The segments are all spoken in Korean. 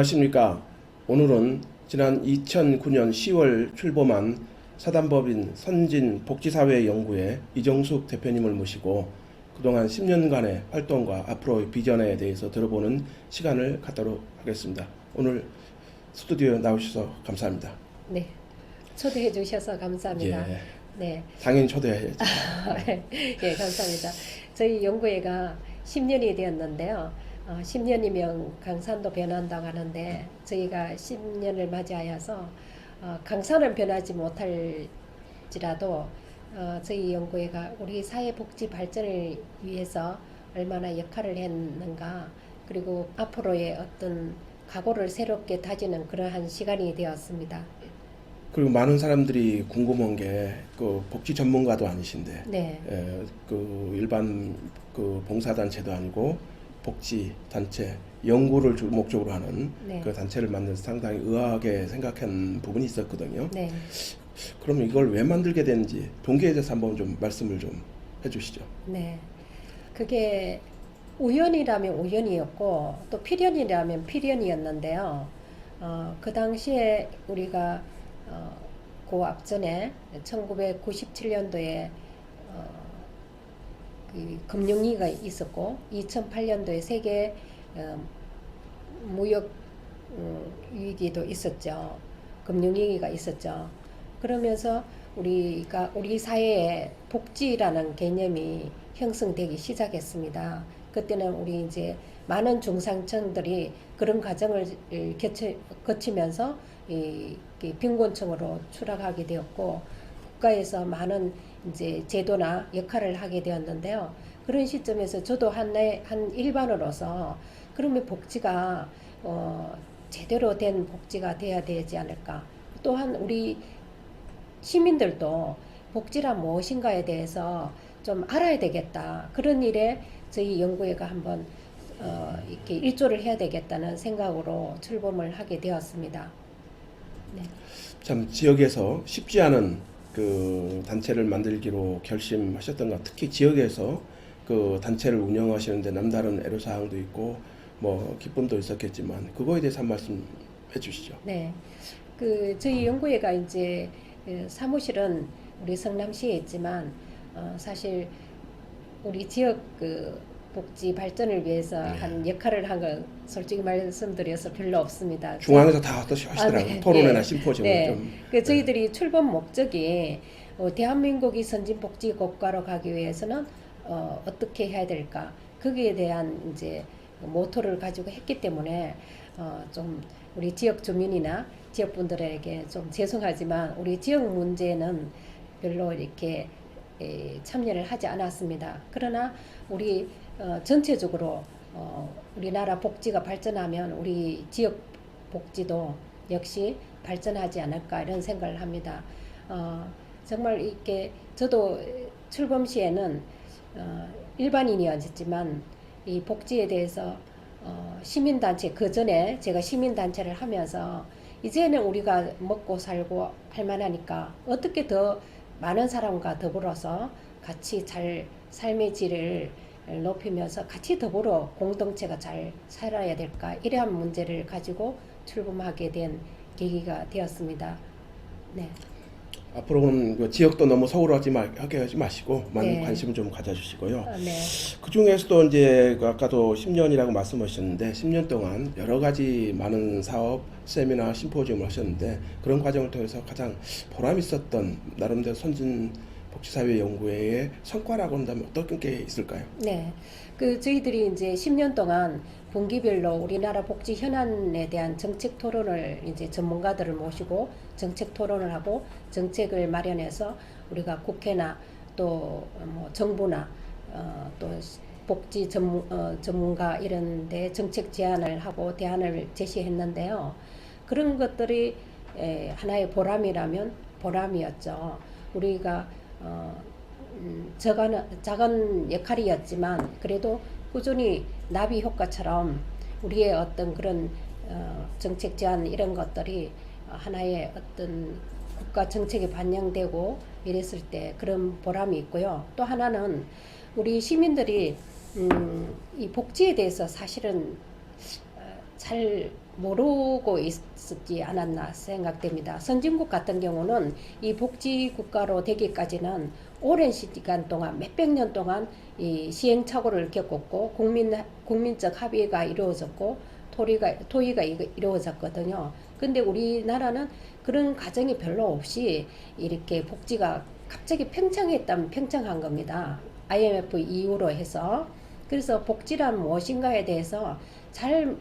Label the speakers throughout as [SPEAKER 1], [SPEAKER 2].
[SPEAKER 1] 안녕하십니까. 오늘은 지난 2009년 10월 출범한 사단법인 선진복지사회연구회 이정숙 대표님을 모시고 그동안 10년간의 활동과 앞으로의 비전에 대해서 들어보는 시간을 갖도록 하겠습니다. 오늘 스튜디오에 나오셔서 감사합니다.
[SPEAKER 2] 네. 초대해 주셔서 감사합니다.
[SPEAKER 1] 예,
[SPEAKER 2] 네.
[SPEAKER 1] 당연히 초대해야죠.
[SPEAKER 2] 예, 감사합니다. 저희 연구회가 10년이 되었는데요. 어, 10년이면 강산도 변한다고 하는데 저희가 10년을 맞이하여서 어, 강산은 변하지 못할지라도 어, 저희 연구회가 우리 사회 복지 발전을 위해서 얼마나 역할을 했는가 그리고 앞으로의 어떤 각오를 새롭게 다지는 그러한 시간이 되었습니다.
[SPEAKER 1] 그리고 많은 사람들이 궁금한 게 그 복지 전문가도 아니신데
[SPEAKER 2] 네.
[SPEAKER 1] 에, 그 일반 그 봉사단체도 아니고 복지 단체 연구를 주 목적으로 하는
[SPEAKER 2] 네.
[SPEAKER 1] 그 단체를 만들어서 상당히 의아하게 생각한 부분이 있었거든요.
[SPEAKER 2] 네.
[SPEAKER 1] 그러면 이걸 왜 만들게 됐는지 동기에 대해서 한번 좀 말씀을 좀 해주시죠.
[SPEAKER 2] 네. 그게 우연이라면 우연이었고 또 필연이라면 필연이었는데요. 어, 그 당시에 우리가 어, 그 앞전에 1997년도에 어, 그 금융위기가 있었고 2008년도에 세계 어, 무역 음, 위기도 있었죠. 금융위기가 있었죠. 그러면서 우리가 우리 사회에 복지라는 개념이 형성되기 시작했습니다. 그때는 우리 이제 많은 중상층들이 그런 과정을 거치, 이 빈곤층으로 추락하게 되었고 국가에서 많은 이제 제도나 역할을 하게 되었는데요. 그런 시점에서 저도 한, 한 일반으로서 그러면 복지가 어, 제대로 된 복지가 돼야 되지 않을까. 또한 우리 시민들도 복지란 무엇인가에 대해서 좀 알아야 되겠다. 그런 일에 저희 연구회가 한번 어, 이렇게 일조를 해야 되겠다는 생각으로 출범을 하게 되었습니다. 네.
[SPEAKER 1] 참 지역에서 쉽지 않은 그 단체를 만들기로 결심하셨던 것 특히 지역에서 그 단체를 운영하시는데 남다른 애로사항도 있고 뭐 기쁨도 있었겠지만 그거에 대해서 한 말씀 해주시죠.
[SPEAKER 2] 네. 그 저희 연구회가 이제 그 사무실은 우리 성남시에 있지만 어, 사실 우리 지역 그 복지 발전을 위해서
[SPEAKER 1] 네.
[SPEAKER 2] 한 역할을 한 건 솔직히 말씀드려서 별로 없습니다.
[SPEAKER 1] 중앙에서 다 하시더라고요.
[SPEAKER 2] 아, 네.
[SPEAKER 1] 토론회나
[SPEAKER 2] 네.
[SPEAKER 1] 심포지엄을
[SPEAKER 2] 네.
[SPEAKER 1] 좀.
[SPEAKER 2] 그 저희들이 출범 목적이 어, 대한민국이 선진 복지 국가로 가기 위해서는 어, 어떻게 해야 될까 거기에 대한 이제 모토를 가지고 했기 때문에 어, 좀 우리 지역 주민이나 지역 분들에게 좀 죄송하지만 우리 지역 문제는 별로 이렇게 에, 참여를 하지 않았습니다. 그러나 우리 어, 전체적으로 어, 우리나라 복지가 발전하면 우리 지역 복지도 역시 발전하지 않을까 이런 생각을 합니다. 어, 정말 이렇게 저도 출범 시에는 어, 일반인이었지만 이 복지에 대해서 어, 시민단체 그 전에 제가 시민단체를 하면서 이제는 우리가 먹고 살고 할 만하니까 어떻게 더 많은 사람과 더불어서 같이 잘 삶의 질을 높이면서 같이 더불어 공동체가 잘 살아야 될까 이러한 문제를 가지고 출범하게 된 계기가 되었습니다. 네,
[SPEAKER 1] 앞으로는 그 지역도 너무 소홀하지 마, 하게 하지 마시고 많은
[SPEAKER 2] 네.
[SPEAKER 1] 관심 좀 가져주시고요.
[SPEAKER 2] 아, 네,
[SPEAKER 1] 그 중에서도 이제 그 아까도 10년이라고 말씀하셨는데 10년 동안 여러 가지 많은 사업, 세미나, 심포지엄을 하셨는데 그런 과정을 통해서 가장 보람 있었던 나름대로 선진 복지사회 연구회의 성과라고 한다면 어떤 게 있을까요?
[SPEAKER 2] 네. 그 저희들이 이제 10년 동안 분기별로 우리나라 복지 현안에 대한 정책 토론을 이제 전문가들을 모시고 정책 토론을 하고 정책을 마련해서 우리가 국회나 또 뭐 정부나 어, 또 복지 전문, 어, 전문가 이런 데 정책 제안을 하고 대안을 제시했는데요. 그런 것들이 에, 하나의 보람이라면 보람이었죠. 우리가 어, 음, 작은, 작은 역할이었지만 그래도 꾸준히 나비 효과처럼 우리의 어떤 그런 어, 정책 제안 이런 것들이 하나의 어떤 국가 정책에 반영되고 이랬을 때 그런 보람이 있고요. 또 하나는 우리 시민들이 음, 이 복지에 대해서 사실은 어, 잘잘 모르고 있었지 않았나 생각됩니다. 선진국 같은 경우는 이 복지 국가로 되기까지는 오랜 시간 동안 몇백 년 동안 이 시행착오를 겪었고 국민 국민적 합의가 이루어졌고 토리가 토의가 이- 이루어졌거든요. 근데 우리나라는 그런 과정이 별로 없이 이렇게 복지가 갑자기 팽창했다면 팽창한 겁니다. IMF 이후로 해서 그래서 복지란 무엇인가에 대해서 잘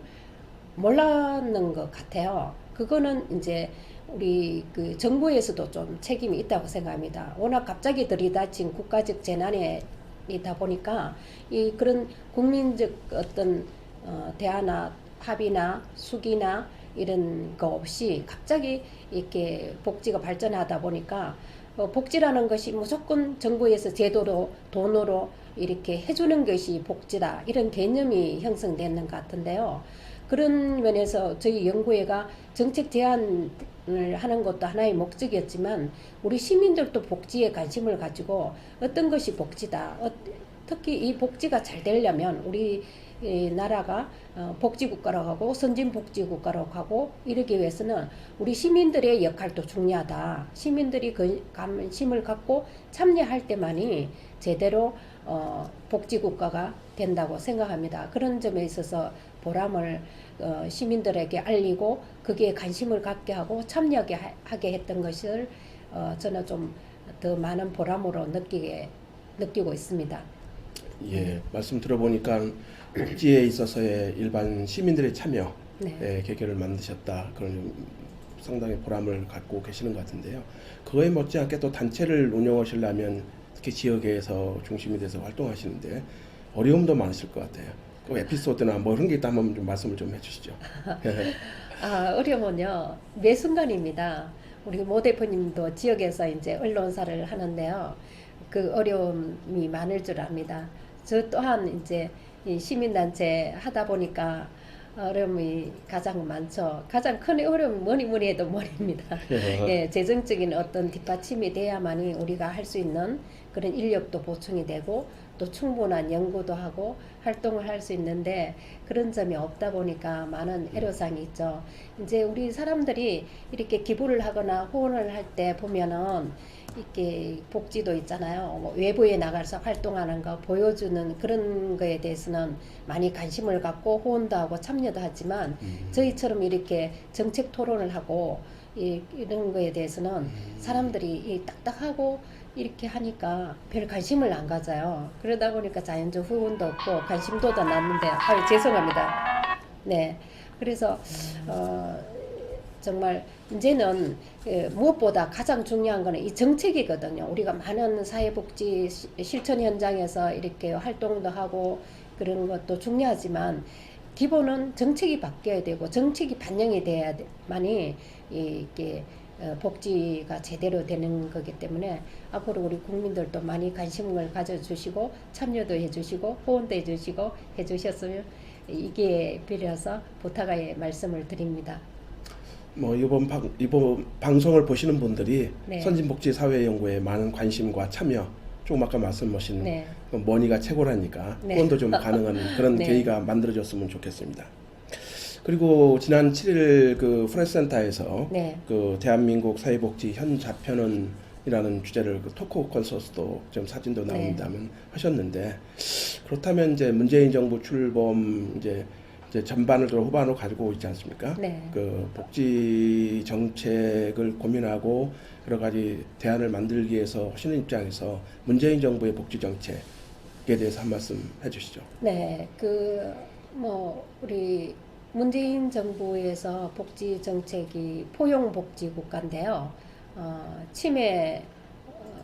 [SPEAKER 2] 몰랐는 것 같아요. 그거는 이제 우리 그 정부에서도 좀 책임이 있다고 생각합니다. 워낙 갑자기 들이닥친 국가적 재난이다 보니까 이 그런 국민적 어떤 어, 대화나 합의나 수기나 이런 거 없이 갑자기 이렇게 복지가 발전하다 보니까 어, 복지라는 것이 무조건 정부에서 제도로 돈으로 이렇게 해주는 것이 복지다 이런 개념이 형성되는 것 같은데요. 그런 면에서 저희 연구회가 정책 제안을 하는 것도 하나의 목적이었지만 우리 시민들도 복지에 관심을 가지고 어떤 것이 복지다. 어, 특히 이 복지가 잘 되려면 우리 이 나라가 어, 복지국가로 가고 선진복지국가로 가고 이러기 위해서는 우리 시민들의 역할도 중요하다. 시민들이 그 관심을 갖고 참여할 때만이 제대로 어, 복지국가가 된다고 생각합니다. 그런 점에 있어서 보람을 어, 시민들에게 알리고 거기에 관심을 갖게 하고 참여하게 했던 것을 어, 저는 좀 더 많은 보람으로 느끼게 느끼고 있습니다.
[SPEAKER 1] 예, 말씀 들어보니까 복지에 있어서의 일반 시민들의 참여
[SPEAKER 2] 네.
[SPEAKER 1] 의 계기를 만드셨다. 그런 상당히 보람을 갖고 계시는 것 같은데요. 그거에 못지않게 또 단체를 운영하시려면 특히 지역에서 중심이 돼서 활동하시는데 어려움도 많으실 것 같아요. 그 에피소드나 뭐 그런 게 있다면 좀 말씀을 좀 해주시죠.
[SPEAKER 2] 아, 어려움은요, 매 순간입니다. 우리 모 대표님도 지역에서 이제 언론사를 하는데요. 그 어려움이 많을 줄 압니다. 저 또한 이제 이 시민단체 하다 보니까 어려움이 가장 많죠. 가장 큰 어려움이 뭐니 뭐니 해도 머리입니다. 예, 재정적인 어떤 뒷받침이 돼야만이 우리가 할 수 있는 그런 인력도 보충이 되고 또 충분한 연구도 하고 활동을 할 수 있는데 그런 점이 없다 보니까 많은 애로사항이 있죠. 이제 우리 사람들이 이렇게 기부를 하거나 후원을 할 때 보면은 이렇게 복지도 있잖아요. 뭐 외부에 나가서 활동하는 거 보여주는 그런 거에 대해서는 많이 관심을 갖고 후원도 하고 참여도 하지만 저희처럼 이렇게 정책 토론을 하고 이, 이런 거에 대해서는 사람들이 이 딱딱하고 이렇게 하니까 별 관심을 안 가져요. 그러다 보니까 자연적 후원도 없고 관심도도 낮는데, 아유, 죄송합니다. 네. 그래서, 어, 정말 이제는 예, 무엇보다 가장 중요한 거는 이 정책이거든요. 우리가 많은 사회복지 시- 실천 현장에서 이렇게 활동도 하고 그런 것도 중요하지만 기본은 정책이 바뀌어야 되고 정책이 반영이 돼야만이 이게 어, 복지가 제대로 되는 거기 때문에 앞으로 우리 국민들도 많이 관심을 가져주시고 참여도 해주시고 후원도 해주시고 해주셨으면 이게 빌어서 부탁의 말씀을 드립니다.
[SPEAKER 1] 뭐 이번 방, 이번 방송을 보시는 분들이
[SPEAKER 2] 네.
[SPEAKER 1] 선진복지사회연구에 많은 관심과 참여 조금 아까 말씀하신
[SPEAKER 2] 네.
[SPEAKER 1] 그 머니가 최고라니까
[SPEAKER 2] 네.
[SPEAKER 1] 후원도 좀 가능한 그런
[SPEAKER 2] 네.
[SPEAKER 1] 계기가 만들어졌으면 좋겠습니다. 그리고 지난 7일 그 프레스 센터에서
[SPEAKER 2] 네.
[SPEAKER 1] 그 대한민국 사회복지 현 좌편은이라는 주제를 그 토크 콘서트도 좀 사진도
[SPEAKER 2] 네.
[SPEAKER 1] 나온다면 하셨는데 그렇다면 이제 문재인 정부 출범 이제 이제 전반을 들어 후반으로 가지고 있지 않습니까?
[SPEAKER 2] 네.
[SPEAKER 1] 그 복지 정책을 고민하고 여러 가지 대안을 만들기 위해서 하시는 입장에서 문재인 정부의 복지 정책에 대해서 한 말씀 해주시죠.
[SPEAKER 2] 네, 그 뭐 우리 문재인 정부에서 복지 정책이 포용 복지 국가인데요. 어, 치매 어,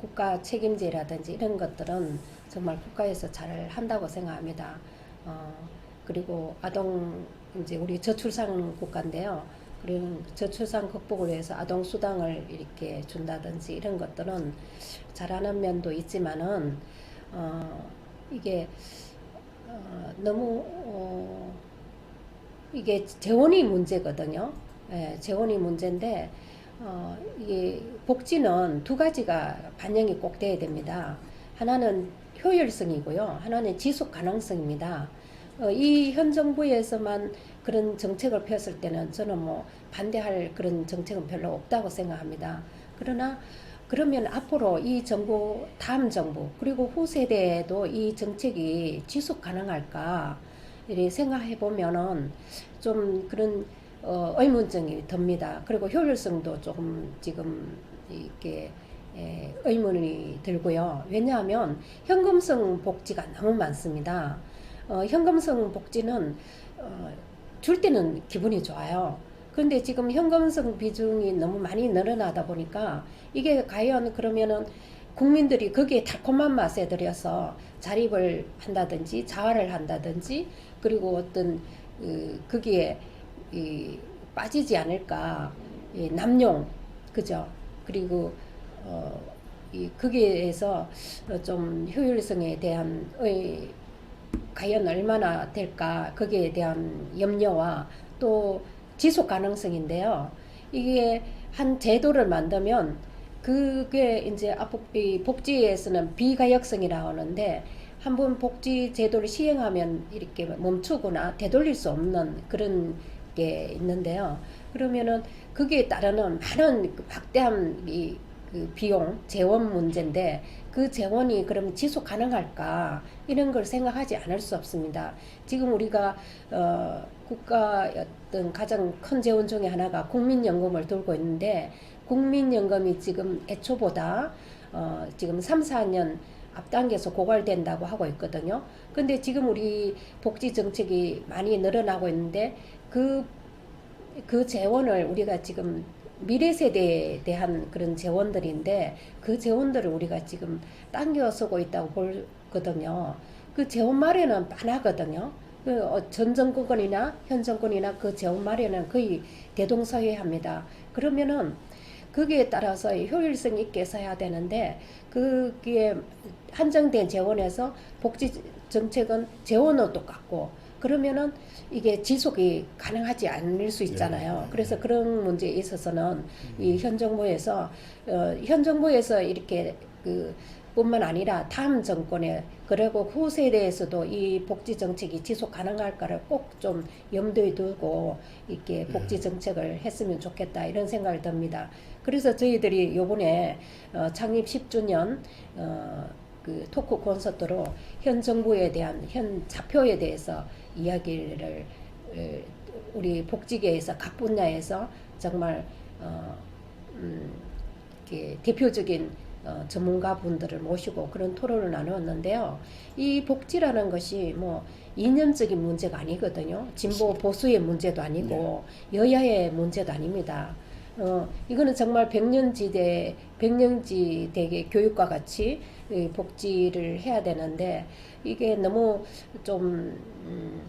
[SPEAKER 2] 국가 책임제라든지 이런 것들은 정말 국가에서 잘 한다고 생각합니다. 어, 그리고 아동 이제 우리 저출산 국가인데요. 그리고 저출산 극복을 위해서 아동 수당을 이렇게 준다든지 이런 것들은 잘하는 면도 있지만은 어, 이게 어, 너무 어, 이게 재원이 문제거든요. 예, 재원이 문제인데 어, 이게 복지는 두 가지가 반영이 꼭 돼야 됩니다. 하나는 효율성이고요. 하나는 지속 가능성입니다. 어, 이현 정부에서만 그런 정책을 폈을 때는 저는 뭐 반대할 그런 정책은 별로 없다고 생각합니다. 그러나 그러면 앞으로 이 정부 다음 정부 그리고 후세대에도 이 정책이 지속 가능할까 이렇게 생각해 보면은 좀 그런 어, 의문점이 듭니다. 그리고 효율성도 조금 지금 이렇게 에, 의문이 들고요. 왜냐하면 현금성 복지가 너무 많습니다. 어, 현금성 복지는 어, 줄 때는 기분이 좋아요. 그런데 지금 현금성 비중이 너무 많이 늘어나다 보니까 이게 과연 그러면은 국민들이 거기에 달콤한 맛에 들여서 자립을 한다든지 자활을 한다든지 그리고 어떤 그 거기에 이 빠지지 않을까. 이 남용. 그죠? 그리고 어, 이 거기에서 어, 좀 효율성에 대한 의, 과연 얼마나 될까? 거기에 대한 염려와 또 지속 가능성인데요. 이게 한 제도를 만들면 그게 이제 복지에서는 비가역성이라고 하는데 한번 복지 제도를 시행하면 이렇게 멈추거나 되돌릴 수 없는 그런 게 있는데요. 그러면은 거기에 따르는 많은 그 막대한 이, 그 비용 재원 문제인데 그 재원이 그럼 지속 가능할까 이런 걸 생각하지 않을 수 없습니다. 지금 우리가 어, 국가 어떤 가장 큰 재원 중에 하나가 국민연금을 돌고 있는데 국민연금이 지금 애초보다 어, 지금 3, 4년 앞당겨서 고갈된다고 하고 있거든요. 근데 지금 우리 복지 정책이 많이 늘어나고 있는데 그, 그 재원을 우리가 지금 미래 세대에 대한 그런 재원들인데 그 재원들을 우리가 지금 당겨 쓰고 있다고 보거든요. 그 재원 마련은 빤하거든요. 그 어, 전 정권이나 현 정권이나 그 재원 마련은 거의 대동소이합니다. 그러면은 거기에 따라서 효율성 있게 써야 되는데 그게 한정된 재원에서 복지 정책은 재원은 똑같고 그러면은 이게 지속이 가능하지 않을 수 있잖아요.
[SPEAKER 1] 네.
[SPEAKER 2] 그래서 그런 문제에 있어서는 이 현 정부에서 어, 현 정부에서 이렇게 그 뿐만 아니라 다음 정권에 그리고 후세대에서도 이 복지 정책이 지속 가능할까를 꼭 좀 염두에 두고 이렇게 복지 정책을 했으면 좋겠다 이런 생각을 듭니다. 그래서 저희들이 요번에 어, 창립 10주년 어, 그 토크 콘서트로 현 정부에 대한 현 자표에 대해서 이야기를 에, 우리 복지계에서 각 분야에서 정말 어, 음, 이렇게 대표적인 어, 전문가 분들을 모시고 그런 토론을 나누었는데요. 이 복지라는 것이 뭐 이념적인 문제가 아니거든요. 진보 보수의 문제도 아니고 여야의 문제도 아닙니다. 어, 이거는 정말 백년지대, 백년지대의 교육과 같이 이 복지를 해야 되는데 이게 너무 좀 음,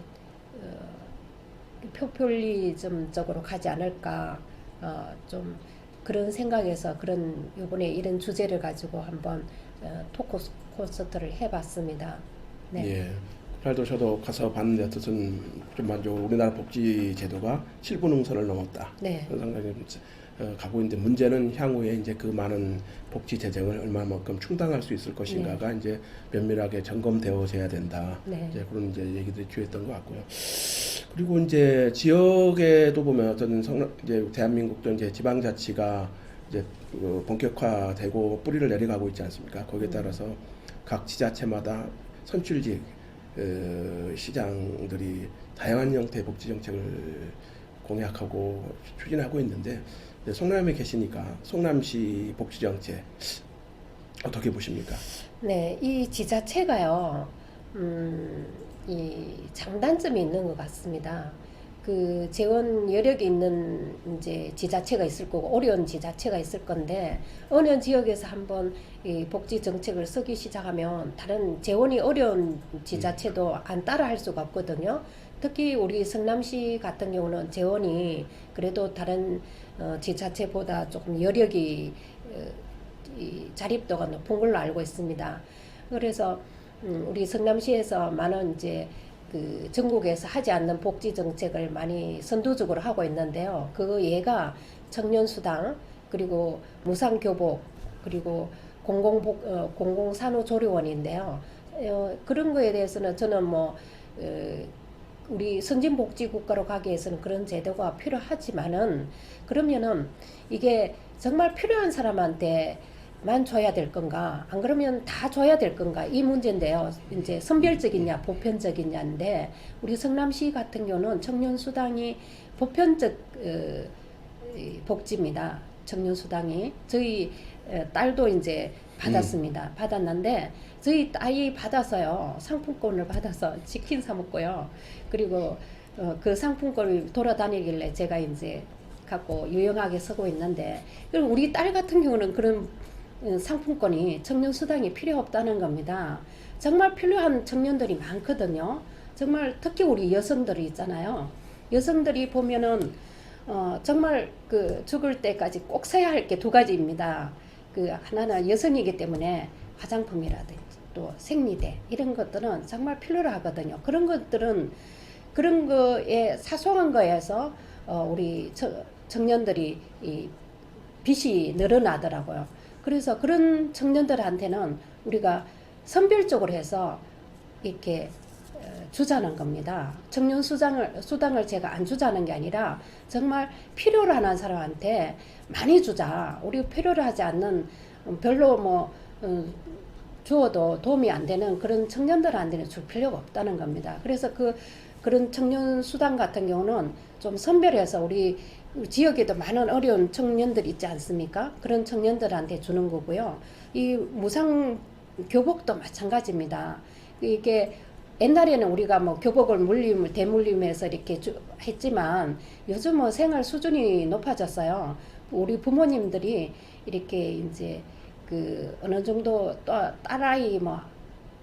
[SPEAKER 2] 어, 포퓰리즘적으로 가지 않을까 어, 좀 그런 생각에서 그런 요번에 이런 주제를 가지고 한번 어, 토크 콘서트를 해봤습니다. 네.
[SPEAKER 1] 예. 그날도 저도 가서 봤는데 어쨌든 좀 만족. 우리나라 복지 제도가 7분 응선을 넘었다.
[SPEAKER 2] 네.
[SPEAKER 1] 어, 가고 있는데 문제는 향후에 이제 그 많은 복지 재정을 얼마만큼 충당할 수 있을 것인가가 이제 면밀하게 점검되어져야 된다.
[SPEAKER 2] 네.
[SPEAKER 1] 이제 그런 이제 얘기들이 주했던 것 같고요. 그리고 이제 지역에도 보면 어떤 성 이제 대한민국도 이제 지방자치가 이제 그 본격화되고 뿌리를 내려가고 있지 않습니까? 거기에 따라서 각 지자체마다 선출직 어, 시장들이 다양한 형태의 복지 정책을 공약하고 추진하고 있는데 성남에 계시니까 성남시 복지 정책 어떻게 보십니까?
[SPEAKER 2] 네, 이 지자체가요, 음, 이 장단점이 있는 것 같습니다. 그 재원 여력이 있는 이제 지자체가 있을 거고 어려운 지자체가 있을 건데 어느 지역에서 한번 이 복지 정책을 쓰기 시작하면 다른 재원이 어려운 지자체도 안 따라 할 수가 없거든요. 특히 우리 성남시 같은 경우는 재원이 그래도 다른 어, 지자체보다 조금 여력이 어, 이 자립도가 높은 걸로 알고 있습니다. 그래서 음, 우리 성남시에서 많은 이제 그 전국에서 하지 않는 복지 정책을 많이 선두적으로 하고 있는데요. 그 예가 청년 수당 그리고 무상 교복 그리고 공공복 어, 공공산후조리원인데요. 어, 그런 거에 대해서는 저는 뭐 어, 우리 선진복지 국가로 가기 위해서는 그런 제도가 필요하지만은 그러면은 이게 정말 필요한 사람한테 만 줘야 될 건가? 안 그러면 다 줘야 될 건가? 이 문제인데요. 이제 선별적이냐, 보편적이냐인데 우리 성남시 같은 경우는 청년 수당이 보편적 어, 이 복지입니다. 청년 수당이 저희 어, 딸도 이제 받았습니다. 받았는데 저희 딸이 받아서요 상품권을 받아서 치킨 사 먹고요. 그리고 어, 그 상품권을 돌아다니길래 제가 이제 갖고 유용하게 쓰고 있는데 그럼 우리 딸 같은 경우는 그런 어, 상품권이 청년 수당이 필요 없다는 겁니다. 정말 필요한 청년들이 많거든요. 정말 특히 우리 여성들이 있잖아요. 여성들이 보면은 어, 정말 그 죽을 때까지 꼭 사야 할 게 두 가지입니다. 그 하나는 여성이기 때문에 화장품이라든지 또 생리대 이런 것들은 정말 필요로 하거든요. 그런 것들은 그런 거에 사소한 거에서 어, 우리 청, 청년들이 이 빚이 늘어나더라고요. 그래서 그런 청년들한테는 우리가 선별적으로 해서 이렇게 어, 주자는 겁니다. 청년 수당을 수당을 제가 안 주자는 게 아니라 정말 필요로 하는 사람한테 많이 주자. 우리 필요로 하지 않는 음, 별로 뭐 음, 주어도 도움이 안 되는 그런 청년들한테는 줄 필요가 없다는 겁니다. 그래서 그 그런 청년 수당 같은 경우는 좀 선별해서 우리 지역에도 많은 어려운 청년들 있지 않습니까? 그런 청년들한테 주는 거고요. 이 무상 교복도 마찬가지입니다. 이게 옛날에는 우리가 뭐 교복을 물림을 대물림해서 이렇게 주, 했지만 요즘 뭐 생활 수준이 높아졌어요. 우리 부모님들이 이렇게 이제 그 어느 정도 또 딸아이 뭐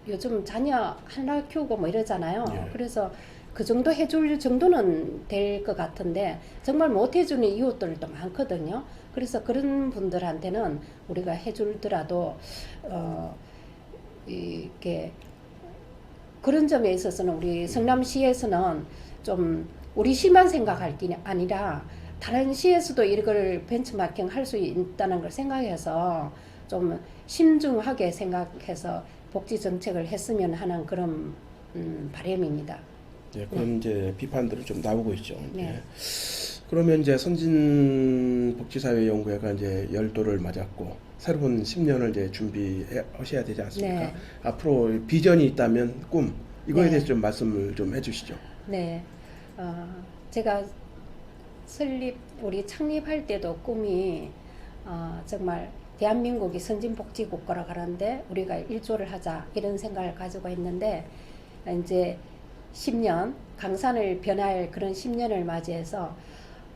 [SPEAKER 2] 요즘 자녀 하나 키우고 뭐 이러잖아요.
[SPEAKER 1] 예.
[SPEAKER 2] 그래서 그 정도 해줄 정도는 될 것 같은데 정말 못 해주는 이웃들도 많거든요. 그래서 그런 분들한테는 우리가 해줄더라도 어 이렇게 그런 점에 있어서는 우리 성남시에서는 좀 우리 시만 생각할 게 아니라 다른 시에서도 이걸 벤치마킹 할 수 있다는 걸 생각해서 좀 심중하게 생각해서 복지 정책을 했으면 하는 그런 음, 바람입니다.
[SPEAKER 1] 예, 그런 이제 비판들은 좀 나오고 있죠.
[SPEAKER 2] 네.
[SPEAKER 1] 예. 그러면 이제 선진 복지사회 연구회가 이제 열도를 맞았고 새로운 10년을 이제 준비하셔야 되지 않습니까?
[SPEAKER 2] 네.
[SPEAKER 1] 앞으로 비전이 있다면 꿈 이거에
[SPEAKER 2] 네.
[SPEAKER 1] 대해서 좀 말씀을 좀 해주시죠.
[SPEAKER 2] 네, 어, 제가 설립 우리 창립할 때도 꿈이 어, 정말 대한민국이 선진복지국가로 가는데 우리가 일조를 하자 이런 생각을 가지고 있는데 이제 10년 강산을 변할 그런 10년을 맞이해서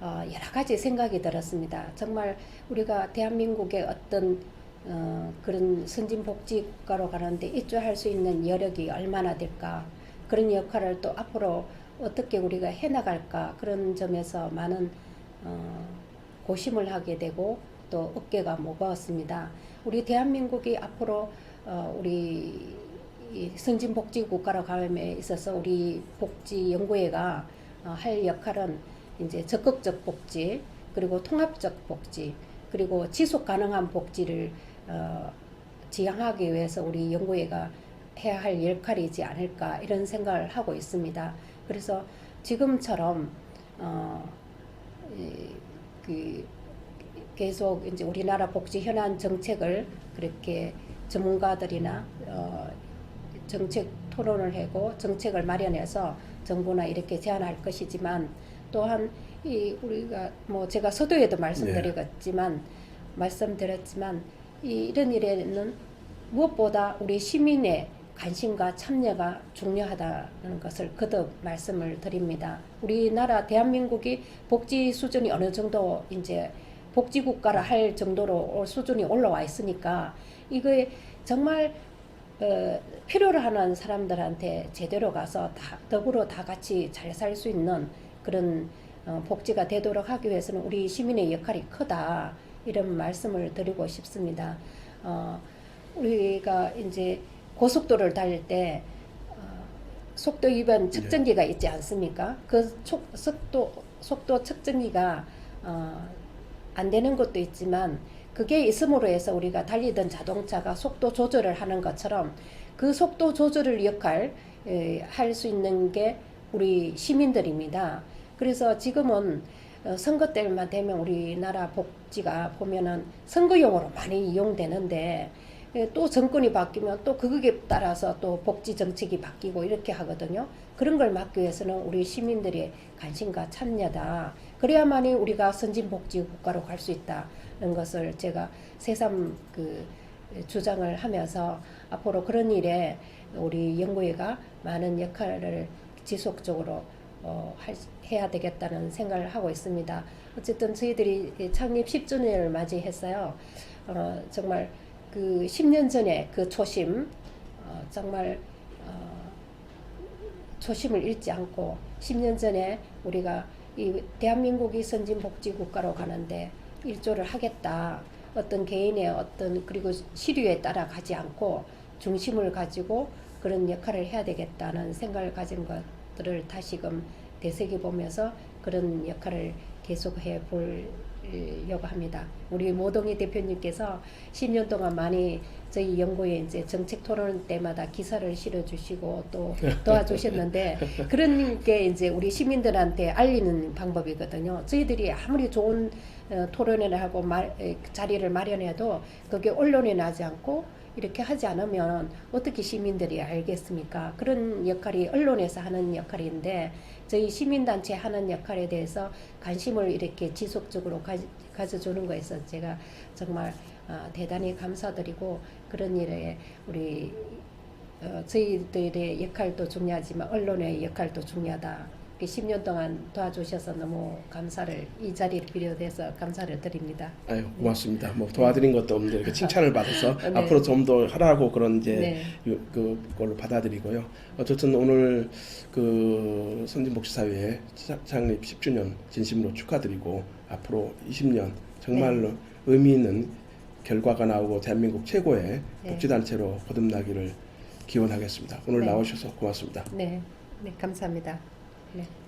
[SPEAKER 2] 어, 여러 가지 생각이 들었습니다. 정말 우리가 대한민국의 어떤 어, 그런 선진복지 국가로 가는데 입주할 수 있는 여력이 얼마나 될까 그런 역할을 또 앞으로 어떻게 우리가 해나갈까 그런 점에서 많은 어, 고심을 하게 되고 또 어깨가 무거웠습니다. 우리 대한민국이 앞으로 어, 우리 이 선진복지 국가로 가음에 있어서 우리 복지연구회가 어, 할 역할은 이제 적극적 복지 그리고 통합적 복지 그리고 지속 가능한 복지를 어, 지향하기 위해서 우리 연구회가 해야 할 역할이지 않을까 이런 생각을 하고 있습니다. 그래서 지금처럼 어, 이, 그 계속 이제 우리나라 복지 현안 정책을 그렇게 전문가들이나 어, 정책 토론을 하고 정책을 마련해서 정부나 이렇게 제안할 것이지만 또한 이 우리가 뭐 제가 서두에도 말씀드렸지만 말씀드렸지만 이 이런 일에는 무엇보다 우리 시민의 관심과 참여가 중요하다는 것을 거듭 말씀을 드립니다. 우리나라 대한민국이 복지 수준이 어느 정도 이제 복지 국가라 할 정도로 수준이 올라와 있으니까 이거에 정말 어, 필요로 하는 사람들한테 제대로 가서 다, 더불어 다 같이 잘 살 수 있는 그런 어, 복지가 되도록 하기 위해서는 우리 시민의 역할이 크다 이런 말씀을 드리고 싶습니다. 어, 우리가 이제 고속도로를 달릴 때 어, 속도 위반 측정기가 있지 않습니까? 그 촉, 속도 속도 측정기가 어, 안 되는 것도 있지만 그게 있음으로 해서 우리가 달리던 자동차가 속도 조절을 하는 것처럼 그 속도 조절을 역할 할 수 있는 게 우리 시민들입니다. 그래서 지금은 어, 선거 때만 되면 우리나라 복지가 보면은 선거용으로 많이 이용되는데 예, 또 정권이 바뀌면 또 그거에 따라서 또 복지 정책이 바뀌고 이렇게 하거든요. 그런 걸 막기 위해서는 우리 시민들의 관심과 참여다. 그래야만이 우리가 선진 복지 국가로 갈 수 있다는 것을 제가 새삼 그 주장을 하면서 앞으로 그런 일에 우리 연구회가 많은 역할을 지속적으로 어, 할, 해야 되겠다는 생각을 하고 있습니다. 어쨌든 저희들이 이 창립 10주년을 맞이했어요. 어, 정말 그 10년 전에 그 초심, 어, 정말 어, 초심을 잃지 않고 10년 전에 우리가 이 대한민국이 선진복지국가로 가는데 일조를 하겠다. 어떤 개인의 어떤 그리고 시류에 따라 가지 않고 중심을 가지고 그런 역할을 해야 되겠다는 생각을 가진 것들을 다시금 되새겨 보면서 그런 역할을 계속해 보려고 합니다. 우리 모동희 대표님께서 10년 동안 많이 저희 연구에 이제 정책 토론 때마다 기사를 실어주시고 또 도와주셨는데 그런 게 이제 우리 시민들한테 알리는 방법이거든요. 저희들이 아무리 좋은 어, 토론회를 하고 말, 자리를 마련해도 그게 언론에 나지 않고 이렇게 하지 않으면 어떻게 시민들이 알겠습니까? 그런 역할이 언론에서 하는 역할인데 저희 시민단체 하는 역할에 대해서 관심을 이렇게 지속적으로 가, 가져주는 거에서 제가 정말 어, 대단히 감사드리고 그런 일에 우리 어, 저희들의 역할도 중요하지만 언론의 역할도 중요하다. 10년 동안 도와주셔서 너무 감사를 이 자리를 비롯해서 감사를 드립니다.
[SPEAKER 1] 아유 고맙습니다. 뭐 도와드린 것도 없는데 이렇게 칭찬을 받아서
[SPEAKER 2] 네.
[SPEAKER 1] 앞으로 좀 더 하라고 그런 이제
[SPEAKER 2] 네.
[SPEAKER 1] 유- 그 걸로 받아들이고요. 어쨌든 오늘 그 선진복지사회 차- 창립 10주년 진심으로 축하드리고 앞으로 20년 정말로 의미 있는 결과가 나오고 대한민국 최고의
[SPEAKER 2] 네.
[SPEAKER 1] 복지단체로 거듭나기를 기원하겠습니다. 오늘
[SPEAKER 2] 네.
[SPEAKER 1] 나오셔서 고맙습니다.
[SPEAKER 2] 네, 네 감사합니다. 네.